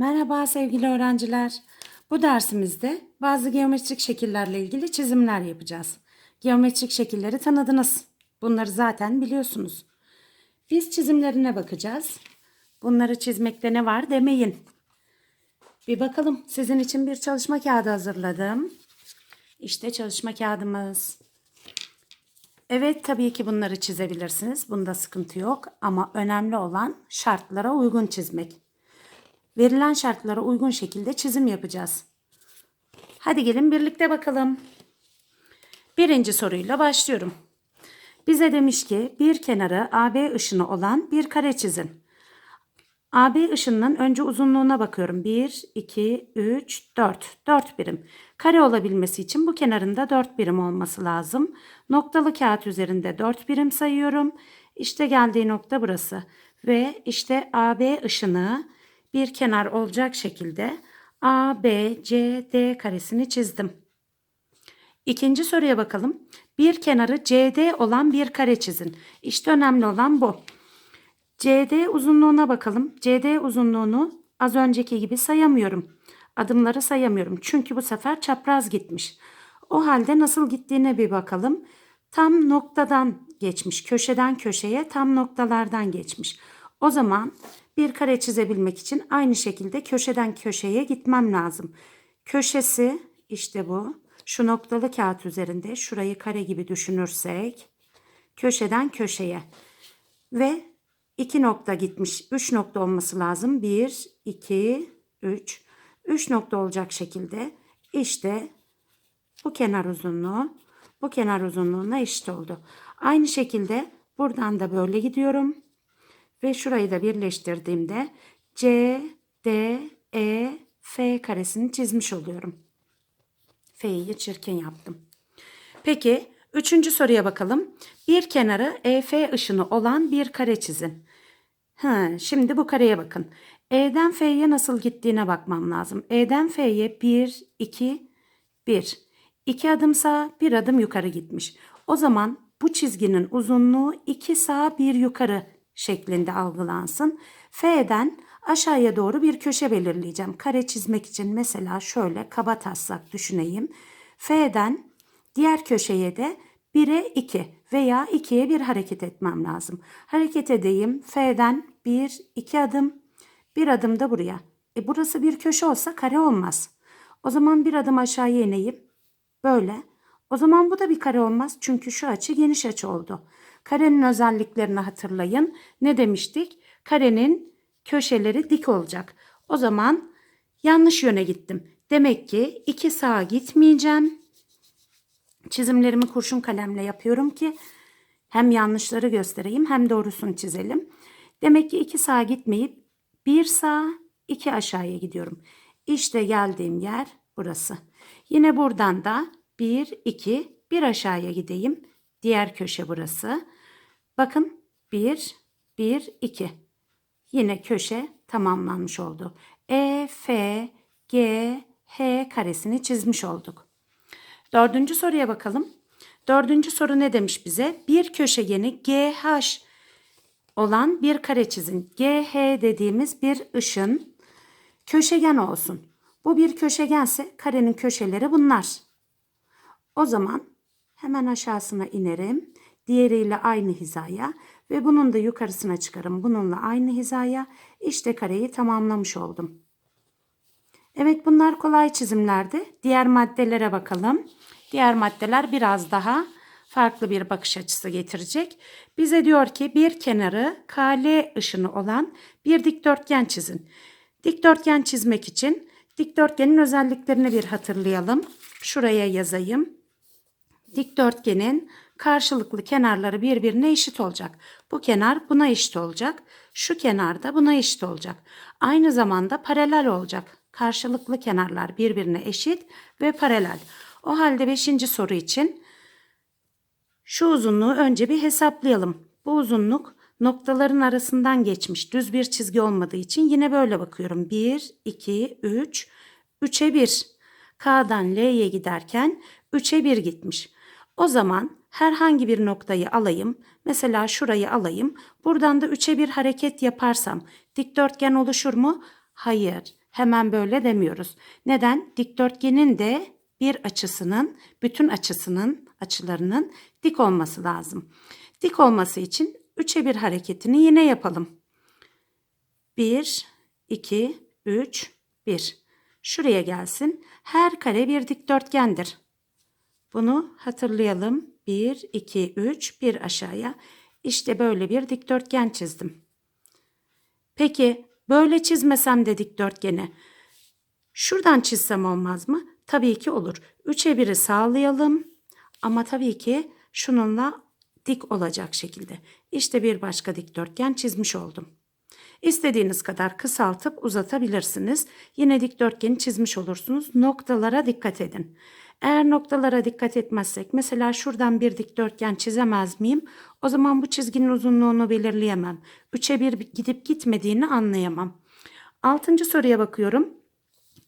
Merhaba sevgili öğrenciler. Bu dersimizde bazı geometrik şekillerle ilgili çizimler yapacağız. Geometrik şekilleri tanıdınız. Bunları zaten biliyorsunuz. Biz çizimlerine bakacağız. Bunları çizmekte ne var demeyin. Bir bakalım. Sizin için bir çalışma kağıdı hazırladım. İşte çalışma kağıdımız. Evet tabii ki bunları çizebilirsiniz. Bunda sıkıntı yok ama önemli olan şartlara uygun çizmek. Verilen şartlara uygun şekilde çizim yapacağız. Hadi gelin birlikte bakalım. Birinci soruyla başlıyorum. Bize demiş ki bir kenarı AB ışını olan bir kare çizin. AB ışınının önce uzunluğuna bakıyorum. 1, 2, 3, 4. 4 birim. Kare olabilmesi için bu kenarında 4 birim olması lazım. Noktalı kağıt üzerinde 4 birim sayıyorum. İşte geldiği nokta burası. Ve işte AB ışını bir kenar olacak şekilde ABCD karesini çizdim. İkinci soruya bakalım. Bir kenarı CD olan bir kare çizin. İşte önemli olan bu. CD uzunluğuna bakalım. CD uzunluğunu az önceki gibi sayamıyorum. Adımları sayamıyorum. Çünkü bu sefer çapraz gitmiş. O halde nasıl gittiğine bir bakalım. Tam noktadan geçmiş. Köşeden köşeye tam noktalardan geçmiş. O zaman bir kare çizebilmek için aynı şekilde köşeden köşeye gitmem lazım. Köşesi işte bu. Şu noktalı kağıt üzerinde şurayı kare gibi düşünürsek köşeden köşeye ve iki nokta gitmiş. Üç nokta olması lazım. Bir, iki, üç. Üç nokta olacak şekilde işte bu kenar uzunluğu bu kenar uzunluğuna eşit oldu. Aynı şekilde buradan da böyle gidiyorum. Ve şurayı da birleştirdiğimde C, D, E, F karesini çizmiş oluyorum. F'yi çirkin yaptım. Peki üçüncü soruya bakalım. Bir kenarı EF ışını olan bir kare çizin. Ha, şimdi bu kareye bakın. E'den F'ye nasıl gittiğine bakmam lazım. E'den F'ye 1, 2, 1. 2 adım sağ, 1 adım yukarı gitmiş. O zaman bu çizginin uzunluğu 2 sağ, 1 yukarı şeklinde algılansın. F'den aşağıya doğru bir köşe belirleyeceğim. Kare çizmek için mesela şöyle kaba taslak düşüneyim. F'den diğer köşeye de 1'e 2 veya 2'ye bir hareket etmem lazım. Hareket edeyim. F'den 1, 2 adım, bir adım da buraya. E burası bir köşe olsa kare olmaz. O zaman bir adım aşağıya ineyim. Böyle. O zaman bu da bir kare olmaz. Çünkü şu açı geniş açı oldu. Karenin özelliklerini hatırlayın. Ne demiştik? Karenin köşeleri dik olacak. O zaman yanlış yöne gittim. Demek ki iki sağa gitmeyeceğim. Çizimlerimi kurşun kalemle yapıyorum ki hem yanlışları göstereyim hem doğrusunu çizelim. Demek ki iki sağa gitmeyip bir sağa iki aşağıya gidiyorum. İşte geldiğim yer burası. Yine buradan da bir iki bir aşağıya gideyim. Diğer köşe burası. Bakın 1, 1, 2. Yine köşe tamamlanmış oldu. E, F, G, H karesini çizmiş olduk. Dördüncü soruya bakalım. Dördüncü soru ne demiş bize? Bir köşegeni GH olan bir kare çizin. GH dediğimiz bir ışın köşegen olsun. Bu bir köşegense karenin köşeleri bunlar. O zaman hemen aşağısına inerim. Diğeriyle aynı hizaya ve bunun da yukarısına çıkarım. Bununla aynı hizaya. İşte kareyi tamamlamış oldum. Evet bunlar kolay çizimlerdi. Diğer maddelere bakalım. Diğer maddeler biraz daha farklı bir bakış açısı getirecek. Bize diyor ki bir kenarı KL ışını olan bir dikdörtgen çizin. Dikdörtgen çizmek için dikdörtgenin özelliklerini bir hatırlayalım. Şuraya yazayım. Dikdörtgenin karşılıklı kenarları birbirine eşit olacak. Bu kenar buna eşit olacak. Şu kenar da buna eşit olacak. Aynı zamanda paralel olacak. Karşılıklı kenarlar birbirine eşit ve paralel. O halde 5. soru için şu uzunluğu önce bir hesaplayalım. Bu uzunluk noktaların arasından geçmiş. Düz bir çizgi olmadığı için yine böyle bakıyorum. 1, 2, 3, 3'e 1. K'dan L'ye giderken 3'e 1 gitmiş. O zaman herhangi bir noktayı alayım. Mesela şurayı alayım. Buradan da 3'e 1 hareket yaparsam dikdörtgen oluşur mu? Hayır. Hemen böyle demiyoruz. Neden? Dikdörtgenin de bir açısının, bütün açısının, açılarının dik olması lazım. Dik olması için 3'e 1 hareketini yine yapalım. 1, 2, 3, 1. Şuraya gelsin. Her kare bir dikdörtgendir. Bunu hatırlayalım. 1, 2, 3, 1 aşağıya. İşte böyle bir dikdörtgen çizdim. Peki böyle çizmesem de dikdörtgeni şuradan çizsem olmaz mı? Tabii ki olur. 3'e 1'i sağlayalım. Ama tabii ki şununla dik olacak şekilde. İşte bir başka dikdörtgen çizmiş oldum. İstediğiniz kadar kısaltıp uzatabilirsiniz. Yine dikdörtgeni çizmiş olursunuz. Noktalara dikkat edin. Eğer noktalara dikkat etmezsek mesela şuradan bir dikdörtgen çizemez miyim? O zaman bu çizginin uzunluğunu belirleyemem. 3'e 1 gidip gitmediğini anlayamam. Altıncı soruya bakıyorum.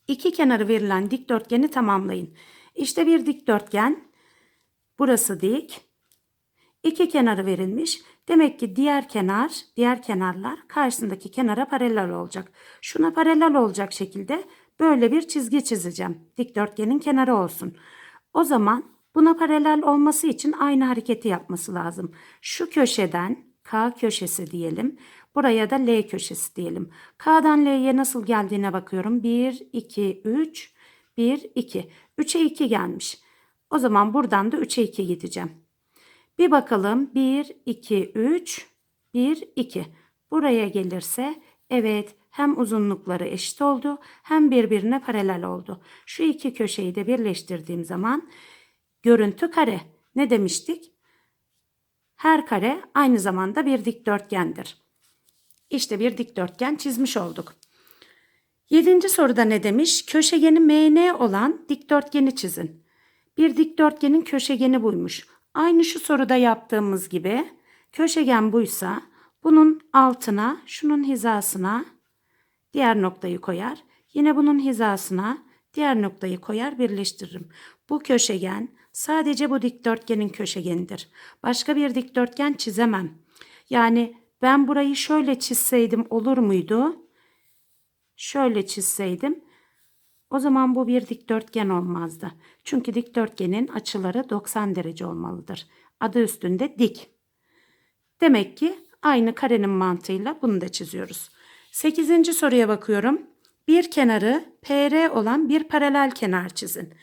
İki kenarı verilen dikdörtgeni tamamlayın. İşte bir dikdörtgen. Burası dik. İki kenarı verilmiş. Demek ki diğer kenar, diğer kenarlar karşısındaki kenara paralel olacak. Şuna paralel olacak şekilde böyle bir çizgi çizeceğim. Dikdörtgenin kenarı olsun. O zaman buna paralel olması için aynı hareketi yapması lazım. Şu köşeden K köşesi diyelim. Buraya da L köşesi diyelim. K'dan L'ye nasıl geldiğine bakıyorum. 1, 2, 3, 1, 2. 3'e 2 gelmiş. O zaman buradan da 3'e 2 gideceğim. Bir bakalım 1, 2, 3, 1, 2. Buraya gelirse evet hem uzunlukları eşit oldu hem birbirine paralel oldu. Şu iki köşeyi de birleştirdiğim zaman görüntü kare. Ne demiştik? Her kare aynı zamanda bir dikdörtgendir. İşte bir dikdörtgen çizmiş olduk. Yedinci soruda ne demiş? Köşegeni MN olan dikdörtgeni çizin. Bir dikdörtgenin köşegeni buymuş. Aynı şu soruda yaptığımız gibi köşegen buysa bunun altına, şunun hizasına diğer noktayı koyar. Yine bunun hizasına diğer noktayı koyar birleştiririm. Bu köşegen sadece bu dikdörtgenin köşegenidir. Başka bir dikdörtgen çizemem. Yani ben burayı şöyle çizseydim olur muydu? Şöyle çizseydim o zaman bu bir dikdörtgen olmazdı. Çünkü dikdörtgenin açıları 90 derece olmalıdır. Adı üstünde dik. Demek ki aynı karenin mantığıyla bunu da çiziyoruz. 8. soruya bakıyorum. Bir kenarı PR olan bir paralel kenar çizin.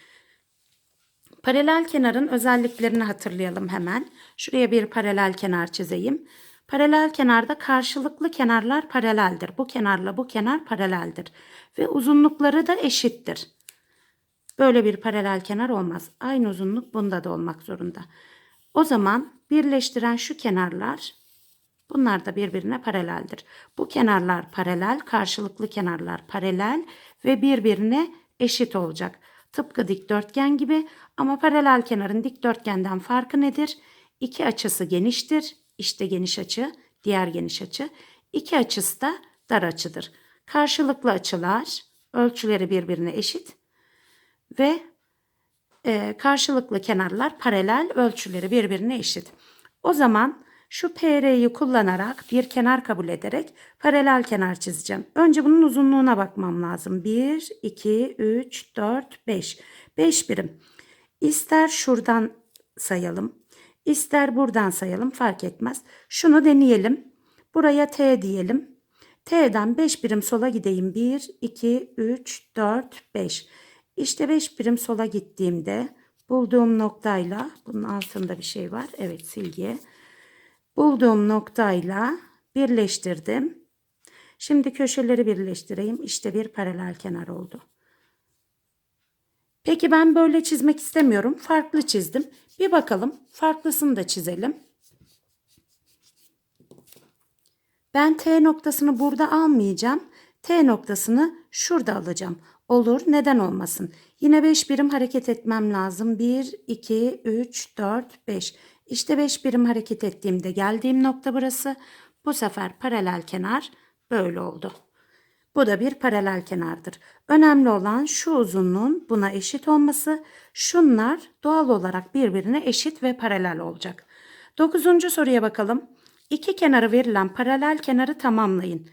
Paralel kenarın özelliklerini hatırlayalım hemen. Şuraya bir paralel kenar çizeyim. Paralel kenarda karşılıklı kenarlar paraleldir. Bu kenarla bu kenar paraleldir. Ve uzunlukları da eşittir. Böyle bir paralel kenar olmaz. Aynı uzunluk bunda da olmak zorunda. O zaman birleştiren şu kenarlar bunlar da birbirine paraleldir. Bu kenarlar paralel, karşılıklı kenarlar paralel ve birbirine eşit olacak. Tıpkı dikdörtgen gibi ama paralel kenarın dikdörtgenden farkı nedir? İki açısı geniştir. İşte geniş açı, diğer geniş açı. İki açısı da dar açıdır. Karşılıklı açılar ölçüleri birbirine eşit ve e, karşılıklı kenarlar paralel ölçüleri birbirine eşit. O zaman şu PR'yi kullanarak bir kenar kabul ederek paralel kenar çizeceğim. Önce bunun uzunluğuna bakmam lazım. 1, 2, 3, 4, 5. 5 birim. İster şuradan sayalım. ister buradan sayalım fark etmez. Şunu deneyelim. Buraya T diyelim. T'den 5 birim sola gideyim. 1, 2, 3, 4, 5. İşte 5 birim sola gittiğimde bulduğum noktayla bunun altında bir şey var. Evet silgiye. Bulduğum noktayla birleştirdim. Şimdi köşeleri birleştireyim. İşte bir paralel kenar oldu. Peki ben böyle çizmek istemiyorum. Farklı çizdim. Bir bakalım. Farklısını da çizelim. Ben T noktasını burada almayacağım. T noktasını şurada alacağım. Olur neden olmasın. Yine 5 birim hareket etmem lazım. 1, 2, 3, 4, 5. İşte 5 birim hareket ettiğimde geldiğim nokta burası. Bu sefer paralel kenar böyle oldu. Bu da bir paralel kenardır. Önemli olan şu uzunluğun buna eşit olması. Şunlar doğal olarak birbirine eşit ve paralel olacak. Dokuzuncu soruya bakalım. İki kenarı verilen paralel kenarı tamamlayın.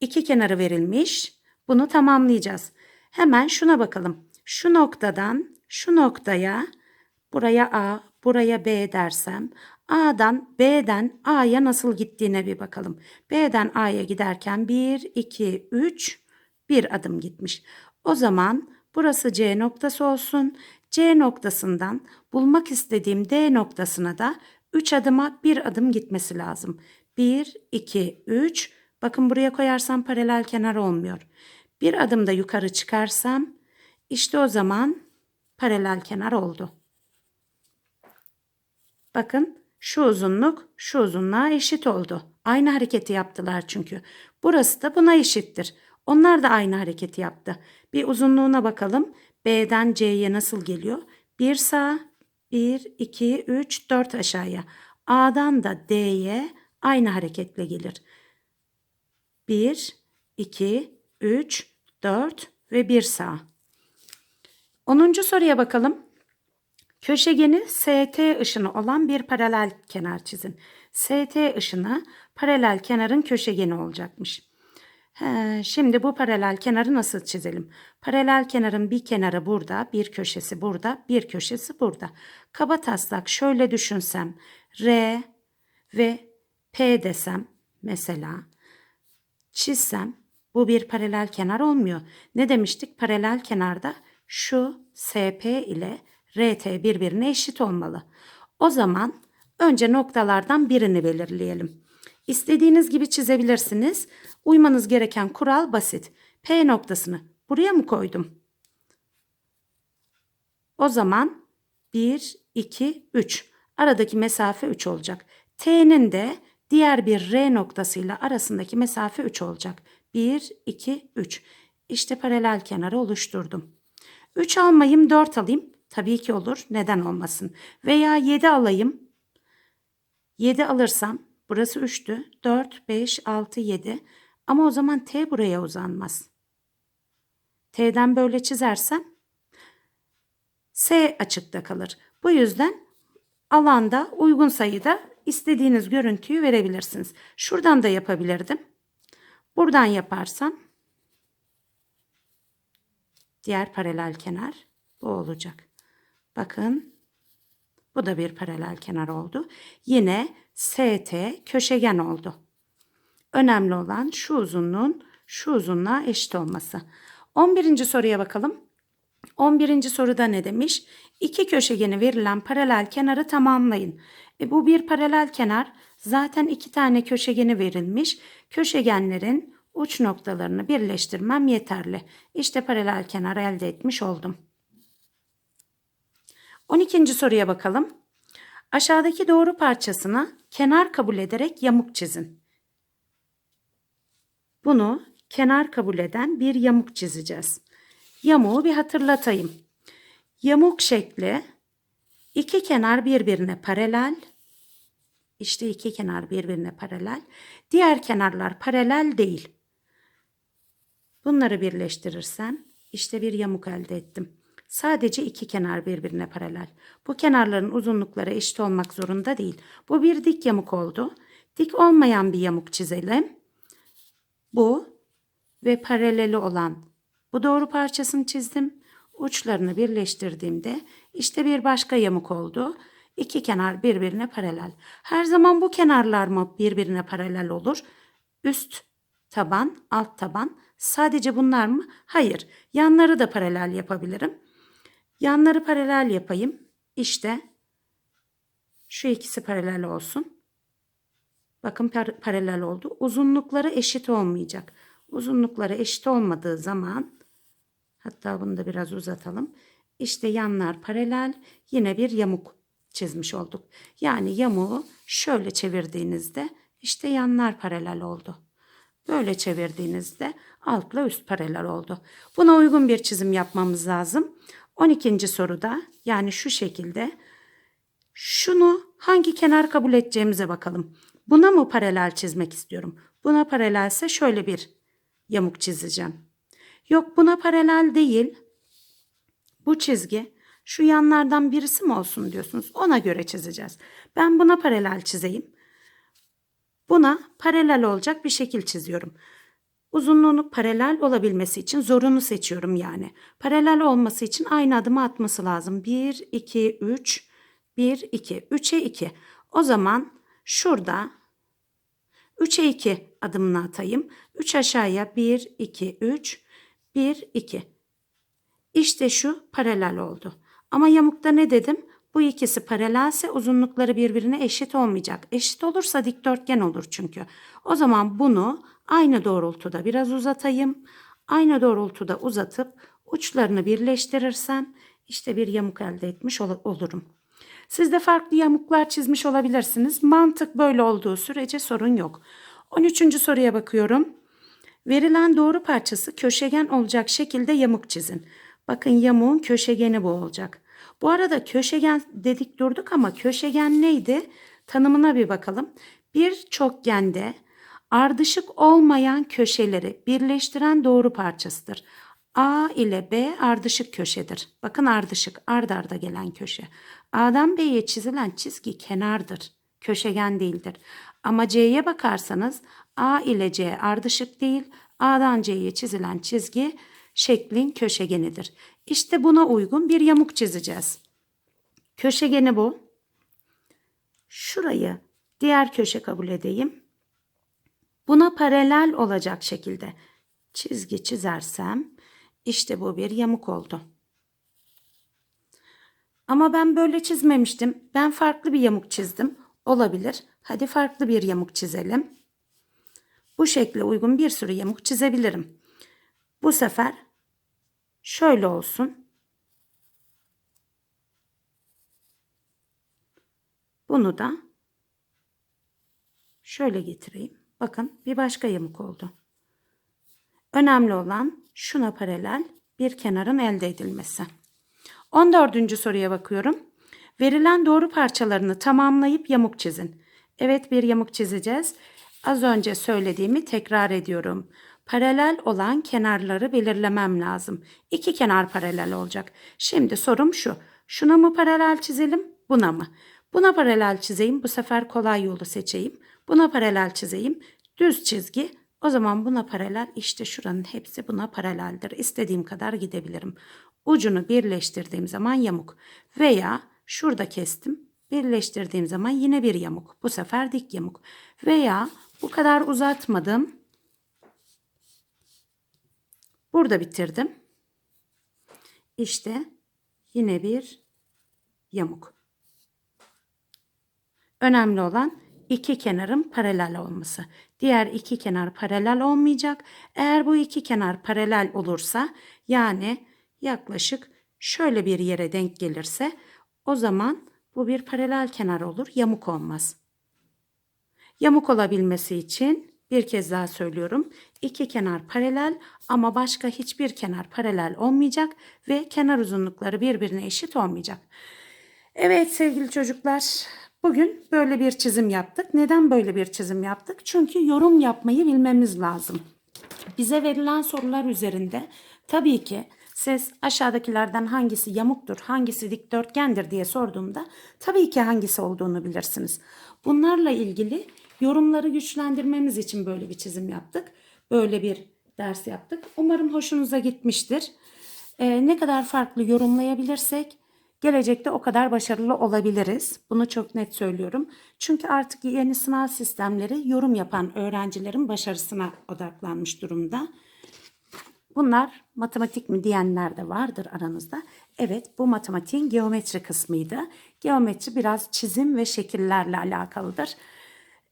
İki kenarı verilmiş. Bunu tamamlayacağız. Hemen şuna bakalım. Şu noktadan şu noktaya buraya A, buraya B dersem A'dan B'den A'ya nasıl gittiğine bir bakalım. B'den A'ya giderken 1, 2, 3 bir adım gitmiş. O zaman burası C noktası olsun. C noktasından bulmak istediğim D noktasına da 3 adıma bir adım gitmesi lazım. 1, 2, 3. Bakın buraya koyarsam paralel kenar olmuyor. Bir adım da yukarı çıkarsam işte o zaman paralel kenar oldu. Bakın şu uzunluk şu uzunluğa eşit oldu. Aynı hareketi yaptılar çünkü. Burası da buna eşittir. Onlar da aynı hareketi yaptı. Bir uzunluğuna bakalım. B'den C'ye nasıl geliyor? Bir sağ, 1, 2, 3, 4 aşağıya. A'dan da D'ye aynı hareketle gelir. 1, 2, 3, 4 ve 1 sağ. 10. soruya bakalım. Köşegeni ST ışını olan bir paralel kenar çizin. ST ışını paralel kenarın köşegeni olacakmış. He, şimdi bu paralel kenarı nasıl çizelim? Paralel kenarın bir kenarı burada, bir köşesi burada, bir köşesi burada. Kaba taslak şöyle düşünsem. R ve P desem mesela çizsem bu bir paralel kenar olmuyor. Ne demiştik? Paralel kenarda şu SP ile RT birbirine eşit olmalı. O zaman önce noktalardan birini belirleyelim. İstediğiniz gibi çizebilirsiniz. Uymanız gereken kural basit. P noktasını buraya mı koydum? O zaman 1, 2, 3. Aradaki mesafe 3 olacak. T'nin de diğer bir R noktasıyla arasındaki mesafe 3 olacak. 1, 2, 3. İşte paralel kenarı oluşturdum. 3 almayayım 4 alayım. Tabii ki olur. Neden olmasın? Veya 7 alayım. 7 alırsam burası 3'tü. 4, 5, 6, 7. Ama o zaman T buraya uzanmaz. T'den böyle çizersem S açıkta kalır. Bu yüzden alanda uygun sayıda istediğiniz görüntüyü verebilirsiniz. Şuradan da yapabilirdim. Buradan yaparsam diğer paralel kenar bu olacak. Bakın bu da bir paralel kenar oldu. Yine ST köşegen oldu. Önemli olan şu uzunluğun şu uzunluğa eşit olması. 11. soruya bakalım. 11. soruda ne demiş? İki köşegeni verilen paralel kenarı tamamlayın. E bu bir paralel kenar. Zaten iki tane köşegeni verilmiş. Köşegenlerin uç noktalarını birleştirmem yeterli. İşte paralel kenar elde etmiş oldum. 12. soruya bakalım. Aşağıdaki doğru parçasına kenar kabul ederek yamuk çizin. Bunu kenar kabul eden bir yamuk çizeceğiz. Yamuğu bir hatırlatayım. Yamuk şekli iki kenar birbirine paralel. İşte iki kenar birbirine paralel. Diğer kenarlar paralel değil. Bunları birleştirirsem işte bir yamuk elde ettim. Sadece iki kenar birbirine paralel. Bu kenarların uzunlukları eşit olmak zorunda değil. Bu bir dik yamuk oldu. Dik olmayan bir yamuk çizelim. Bu ve paraleli olan bu doğru parçasını çizdim. Uçlarını birleştirdiğimde işte bir başka yamuk oldu. İki kenar birbirine paralel. Her zaman bu kenarlar mı birbirine paralel olur? Üst taban, alt taban. Sadece bunlar mı? Hayır. Yanları da paralel yapabilirim. Yanları paralel yapayım. İşte şu ikisi paralel olsun. Bakın par paralel oldu. Uzunlukları eşit olmayacak. Uzunlukları eşit olmadığı zaman hatta bunu da biraz uzatalım. İşte yanlar paralel yine bir yamuk çizmiş olduk. Yani yamuğu şöyle çevirdiğinizde işte yanlar paralel oldu. Böyle çevirdiğinizde altla üst paralel oldu. Buna uygun bir çizim yapmamız lazım. 12. soruda yani şu şekilde şunu hangi kenar kabul edeceğimize bakalım. Buna mı paralel çizmek istiyorum? Buna paralelse şöyle bir yamuk çizeceğim. Yok buna paralel değil. Bu çizgi şu yanlardan birisi mi olsun diyorsunuz. Ona göre çizeceğiz. Ben buna paralel çizeyim. Buna paralel olacak bir şekil çiziyorum. Uzunluğunu paralel olabilmesi için zorunu seçiyorum yani. Paralel olması için aynı adımı atması lazım. 1, 2, 3, 1, 2. 3'e 2. O zaman şurada 3'e 2 adımını atayım. 3 aşağıya 1, 2, 3, 1, 2. İşte şu paralel oldu. Ama yamukta ne dedim? Bu ikisi paralelse uzunlukları birbirine eşit olmayacak. Eşit olursa dikdörtgen olur çünkü. O zaman bunu aynı doğrultuda biraz uzatayım. Aynı doğrultuda uzatıp uçlarını birleştirirsem işte bir yamuk elde etmiş ol- olurum. Siz de farklı yamuklar çizmiş olabilirsiniz. Mantık böyle olduğu sürece sorun yok. 13. soruya bakıyorum. Verilen doğru parçası köşegen olacak şekilde yamuk çizin. Bakın yamuğun köşegeni bu olacak. Bu arada köşegen dedik durduk ama köşegen neydi? Tanımına bir bakalım. Bir çokgende ardışık olmayan köşeleri birleştiren doğru parçasıdır. A ile B ardışık köşedir. Bakın ardışık, ard arda gelen köşe. A'dan B'ye çizilen çizgi kenardır. Köşegen değildir. Ama C'ye bakarsanız A ile C ardışık değil, A'dan C'ye çizilen çizgi şeklin köşegenidir. İşte buna uygun bir yamuk çizeceğiz. Köşegeni bu. Şurayı diğer köşe kabul edeyim. Buna paralel olacak şekilde çizgi çizersem işte bu bir yamuk oldu. Ama ben böyle çizmemiştim. Ben farklı bir yamuk çizdim. Olabilir. Hadi farklı bir yamuk çizelim. Bu şekle uygun bir sürü yamuk çizebilirim. Bu sefer şöyle olsun. Bunu da şöyle getireyim. Bakın bir başka yamuk oldu. Önemli olan şuna paralel bir kenarın elde edilmesi. 14. soruya bakıyorum. Verilen doğru parçalarını tamamlayıp yamuk çizin. Evet bir yamuk çizeceğiz. Az önce söylediğimi tekrar ediyorum. Paralel olan kenarları belirlemem lazım. İki kenar paralel olacak. Şimdi sorum şu. Şuna mı paralel çizelim, buna mı? Buna paralel çizeyim, bu sefer kolay yolu seçeyim. Buna paralel çizeyim, düz çizgi. O zaman buna paralel işte şuranın hepsi buna paraleldir. İstediğim kadar gidebilirim. Ucunu birleştirdiğim zaman yamuk. Veya şurada kestim. Birleştirdiğim zaman yine bir yamuk. Bu sefer dik yamuk. Veya bu kadar uzatmadım. Burada bitirdim. İşte yine bir yamuk. Önemli olan iki kenarın paralel olması. Diğer iki kenar paralel olmayacak. Eğer bu iki kenar paralel olursa yani yaklaşık şöyle bir yere denk gelirse o zaman bu bir paralel kenar olur. Yamuk olmaz. Yamuk olabilmesi için bir kez daha söylüyorum. İki kenar paralel ama başka hiçbir kenar paralel olmayacak ve kenar uzunlukları birbirine eşit olmayacak. Evet sevgili çocuklar, bugün böyle bir çizim yaptık. Neden böyle bir çizim yaptık? Çünkü yorum yapmayı bilmemiz lazım. Bize verilen sorular üzerinde tabii ki siz aşağıdakilerden hangisi yamuktur, hangisi dikdörtgendir diye sorduğumda tabii ki hangisi olduğunu bilirsiniz. Bunlarla ilgili yorumları güçlendirmemiz için böyle bir çizim yaptık. Böyle bir ders yaptık. Umarım hoşunuza gitmiştir. Ee, ne kadar farklı yorumlayabilirsek gelecekte o kadar başarılı olabiliriz. Bunu çok net söylüyorum. Çünkü artık yeni sınav sistemleri yorum yapan öğrencilerin başarısına odaklanmış durumda. Bunlar matematik mi diyenler de vardır aranızda. Evet bu matematiğin geometri kısmıydı. Geometri biraz çizim ve şekillerle alakalıdır.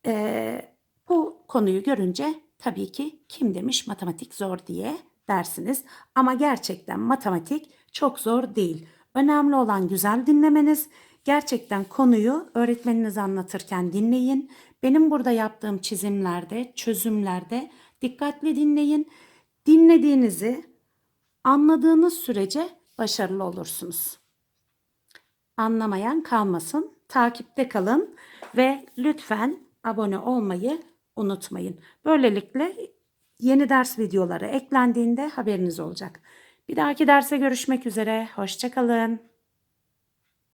Ee, bu konuyu görünce tabii ki kim demiş matematik zor diye dersiniz. Ama gerçekten matematik çok zor değil. Önemli olan güzel dinlemeniz. Gerçekten konuyu öğretmeniniz anlatırken dinleyin. Benim burada yaptığım çizimlerde, çözümlerde dikkatli dinleyin. Dinlediğinizi anladığınız sürece başarılı olursunuz. Anlamayan kalmasın. Takipte kalın ve lütfen abone olmayı unutmayın. Böylelikle yeni ders videoları eklendiğinde haberiniz olacak. Bir dahaki derse görüşmek üzere. Hoşçakalın.